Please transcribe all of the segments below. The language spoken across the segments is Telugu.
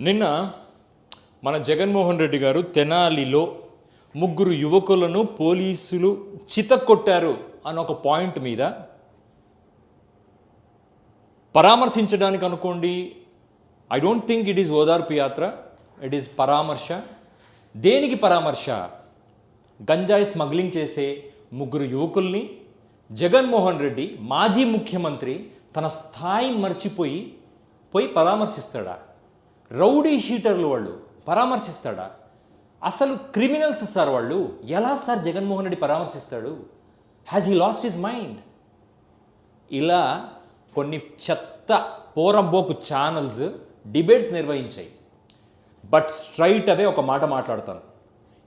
నిన్న మన జగన్మోహన్ రెడ్డి గారు తెనాలిలో ముగ్గురు యువకులను పోలీసులు చితక్కొట్టారు అన్న ఒక పాయింట్ మీద. పరామర్శించడానికి అనుకోండి I don't think it is Odarpu Yatra it is పరామర్శ. దేనికి పరామర్శ? గంజాయి స్మగ్లింగ్ చేసే ముగ్గురు యువకుల్ని జగన్మోహన్ రెడ్డి మాజీ ముఖ్యమంత్రి తన స్థాయి మర్చిపోయి పోయి పరామర్శిస్తాడా? రౌడీ షీటర్లు వాళ్ళు పరామర్శిస్తాడా? అసలు క్రిమినల్స్ సార్ వాళ్ళు ఎలా sir Jaganmohan Reddy పరామర్శిస్తాడు? Has he lost his mind ఇలా కొన్ని చెత్త పోరబోకు ఛానల్స్ డిబేట్స్ నిర్వహించాయి. బట్ స్ట్రైట్ అవే ఒక మాట మాట్లాడతాను.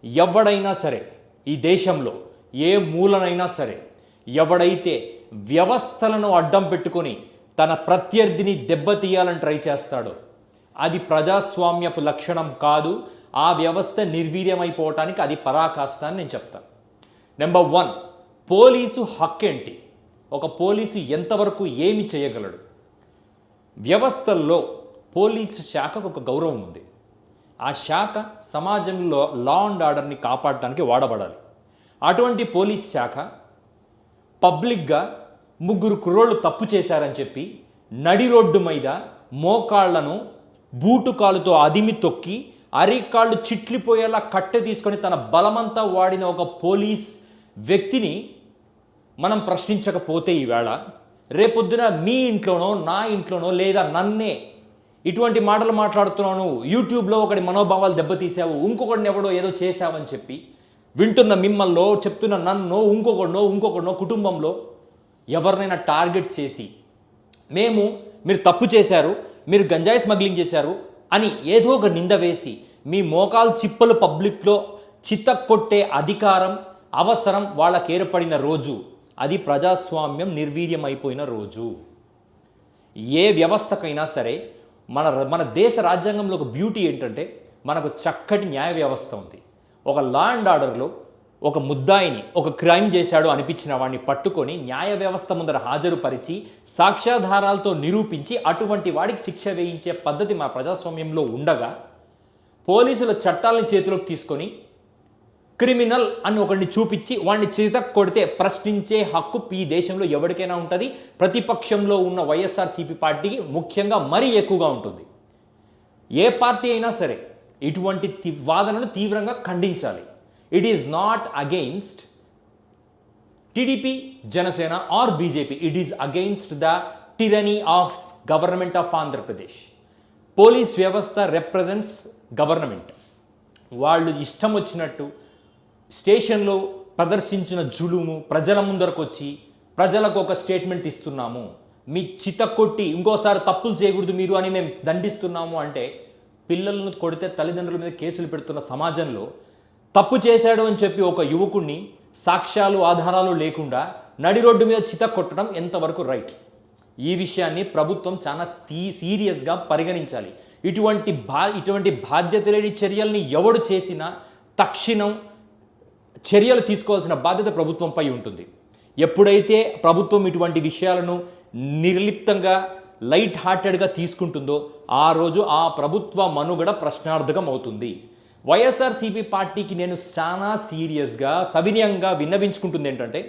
ఎవడైనా సరే ఈ దేశంలో ఏ మూలనైనా సరే ఎవడైతే వ్యవస్థలను అడ్డం పెట్టుకొని తన ప్రత్యర్థిని దెబ్బతీయాలని ట్రై చేస్తాడో అది ప్రజాస్వామ్యపు లక్షణం కాదు. ఆ వ్యవస్థ నిర్వీర్యమైపోవటానికి అది పరాకాష్ట అని నేను చెప్తాను నెంబర్ వన్ పోలీసు హక్కేంటి? ఒక పోలీసు ఎంతవరకు ఏమి చేయగలడు? వ్యవస్థల్లో పోలీసు శాఖకు ఒక గౌరవం ఉంది. ఆ శాఖ సమాజంలో లా అండ్ ఆర్డర్ని కాపాడటానికి వాడబడాలి. అటువంటి పోలీస్ శాఖ పబ్లిక్గా ముగ్గురు కుర్రోళ్ళు తప్పు చేశారని చెప్పి నడి రోడ్డు మీద మోకాళ్ళను బూటు కాలుతో అదిమి తొక్కి అరికాళ్ళు చిట్లిపోయేలా కట్టె తీసుకొని తన బలమంతా వాడిన ఒక పోలీస్ వ్యక్తిని మనం ప్రశ్నించకపోతే ఈవేళ రేపొద్దున మీ ఇంట్లోనో నా ఇంట్లోనో లేదా నన్నే ఇటువంటి మాటలు మాట్లాడుతున్నాను. యూట్యూబ్లో ఒకటి మనోభావాలు దెబ్బతీసావు ఇంకొకడిని ఎవడో ఏదో చేశావని చెప్పి వింటున్న మిమ్మల్లో చెప్తున్న నన్నో ఇంకొకడినో ఇంకొకడినో కుటుంబంలో ఎవరినైనా టార్గెట్ చేసి మేము మీరు తప్పు చేశారు మీరు గంజాయి స్మగ్లింగ్ చేశారు అని ఏదో ఒక నింద వేసి మీ మోకాలు చిప్పలు పబ్లిక్లో చిత్తకొట్టే అధికారం అవసరం వాళ్ళకి ఏర్పడిన రోజు. అది ప్రజాస్వామ్యం నిర్వీర్యం అయిపోయిన రోజు. ఏ వ్యవస్థకైనా సరే మన మన దేశ రాజ్యాంగంలో ఒక బ్యూటీ ఏంటంటే మనకు చక్కటి న్యాయ వ్యవస్థ ఉంది. ఒక లా అండ్ ఆర్డర్లో ఒక ముద్దాయిని ఒక క్రైమ్ చేశాడు అనిపించిన వాడిని పట్టుకొని న్యాయ వ్యవస్థ ముందర హాజరుపరిచి సాక్ష్యాధారాలతో నిరూపించి అటువంటి వాడికి శిక్ష వేయించే పద్ధతి మా ప్రజాస్వామ్యంలో ఉండగా పోలీసుల చట్టాలను చేతిలోకి తీసుకొని క్రిమినల్ అని ఒకరిని చూపించి వాడిని చేత కొడితే ప్రశ్నించే హక్కు ఈ దేశంలో ఎవరికైనా ఉంటుంది? ప్రతిపక్షంలో ఉన్న వైఎస్ఆర్సీపీ పార్టీకి ముఖ్యంగా మరీ ఎక్కువగా ఉంటుంది. ఏ పార్టీ అయినా సరే ఇటువంటి వాదనను తీవ్రంగా ఖండించాలి. It is not against TDP Janasena or BJP it is against the tyranny of government of Andhra Pradesh police వ్యవస్థ రిప్రజెంట్స్ గవర్నమెంట్ వాళ్ళు ఇష్టం వచ్చినట్టు స్టేషన్లో ప్రదర్శించిన జులుము ప్రజల ముందరకు వచ్చి ప్రజలకు ఒక స్టేట్మెంట్ ఇస్తున్నాము. మీ చిత కొట్టి ఇంకోసారి తప్పులు చేయకూడదు మీరు అని మేము దండిస్తున్నాము అంటే పిల్లలను కొడితే తల్లిదండ్రుల మీద కేసులు పెడుతున్న సమాజంలో తప్పు చేశాడు అని చెప్పి ఒక యువకుణ్ణి సాక్ష్యాలు ఆధారాలు లేకుండా నడి రోడ్డు మీద చిత కొట్టడం ఎంతవరకు రైట్ ఈ విషయాన్ని ప్రభుత్వం చాలా తీ సీరియస్గా పరిగణించాలి. ఇటువంటి బా ఇటువంటి బాధ్యత లేని చర్యల్ని ఎవడు చేసినా తక్షణం చర్యలు తీసుకోవాల్సిన బాధ్యత ప్రభుత్వంపై ఉంటుంది. ఎప్పుడైతే ప్రభుత్వం ఇటువంటి విషయాలను నిర్లిప్తంగా లైట్ హార్టెడ్గా తీసుకుంటుందో ఆ రోజు ఆ ప్రభుత్వ మనుగడ ప్రశ్నార్థకం అవుతుంది వైఎస్ఆర్సీపీ పార్టీకి నేను చాలా సీరియస్గా సవినయంగా విన్నవించుకుంటుంది ఏంటంటే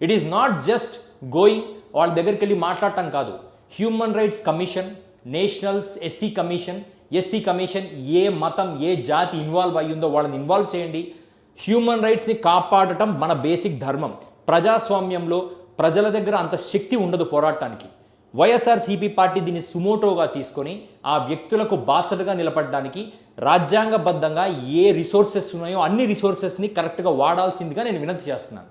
it is not just going వాళ్ళ దగ్గరికి వెళ్ళి మాట్లాడటం కాదు. Human rights commission nationals SC commission SC commission ఏ మతం ఏ జాతి ఇన్వాల్వ్ అయ్యిందో వాళ్ళని ఇన్వాల్వ్ చేయండి. హ్యూమన్ రైట్స్ని కాపాడటం మన బేసిక్ ధర్మం. ప్రజాస్వామ్యంలో ప్రజల దగ్గర అంత శక్తి ఉండదు పోరాటానికి. వైఎస్ఆర్సీపీ పార్టీ దీన్ని సుమోటోగా తీసుకొని ఆ వ్యక్తులకు బాసటగా నిలబడడానికి రాజ్యాంగబద్ధంగా ఏ రిసోర్సెస్ ఉన్నాయో అన్ని రిసోర్సెస్ని కరెక్ట్గా వాడాల్సిందిగా నేను వినతి చేస్తున్నాను.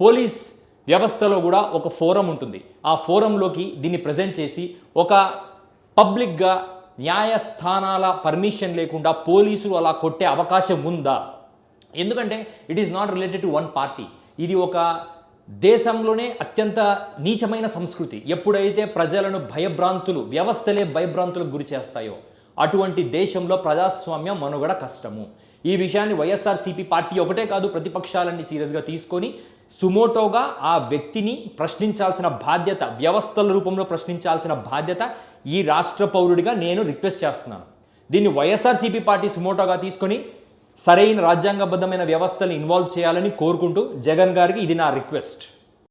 పోలీస్ వ్యవస్థలో కూడా ఒక ఫోరం ఉంటుంది. ఆ ఫోరంలోకి దీన్ని ప్రజెంట్ చేసి ఒక పబ్లిక్గా న్యాయస్థానాల పర్మిషన్ లేకుండా పోలీసులు అలా కొట్టే అవకాశం ఉందా? ఎందుకంటే it is not related to one party ఇది ఒక దేశంలోనే అత్యంత నీచమైన సంస్కృతి. ఎప్పుడైతే ప్రజలను భయభ్రాంతులు వ్యవస్థలే భయభ్రాంతులకు గురి చేస్తాయో అటువంటి దేశంలో ప్రజాస్వామ్యం మనుగడ కష్టము. ఈ విషయాన్ని వైఎస్ఆర్సీపీ పార్టీ ఒకటే కాదు ప్రతిపక్షాలన్నీ సీరియస్గా తీసుకొని సుమోటోగా ఆ వ్యక్తిని ప్రశ్నించాల్సిన బాధ్యత వ్యవస్థల రూపంలో ప్రశ్నించాల్సిన బాధ్యత ఈ రాష్ట్ర పౌరుడిగా నేను రిక్వెస్ట్ చేస్తున్నాను. దీన్ని వైఎస్ఆర్సీపీ పార్టీ సుమోటోగా తీసుకొని సరైన రాజ్యాంగబద్ధమైన వ్యవస్థలు ఇన్వాల్వ్ చేయాలని కోరుకుంటూ జగన్ గారికి ఇది నా రిక్వెస్ట్.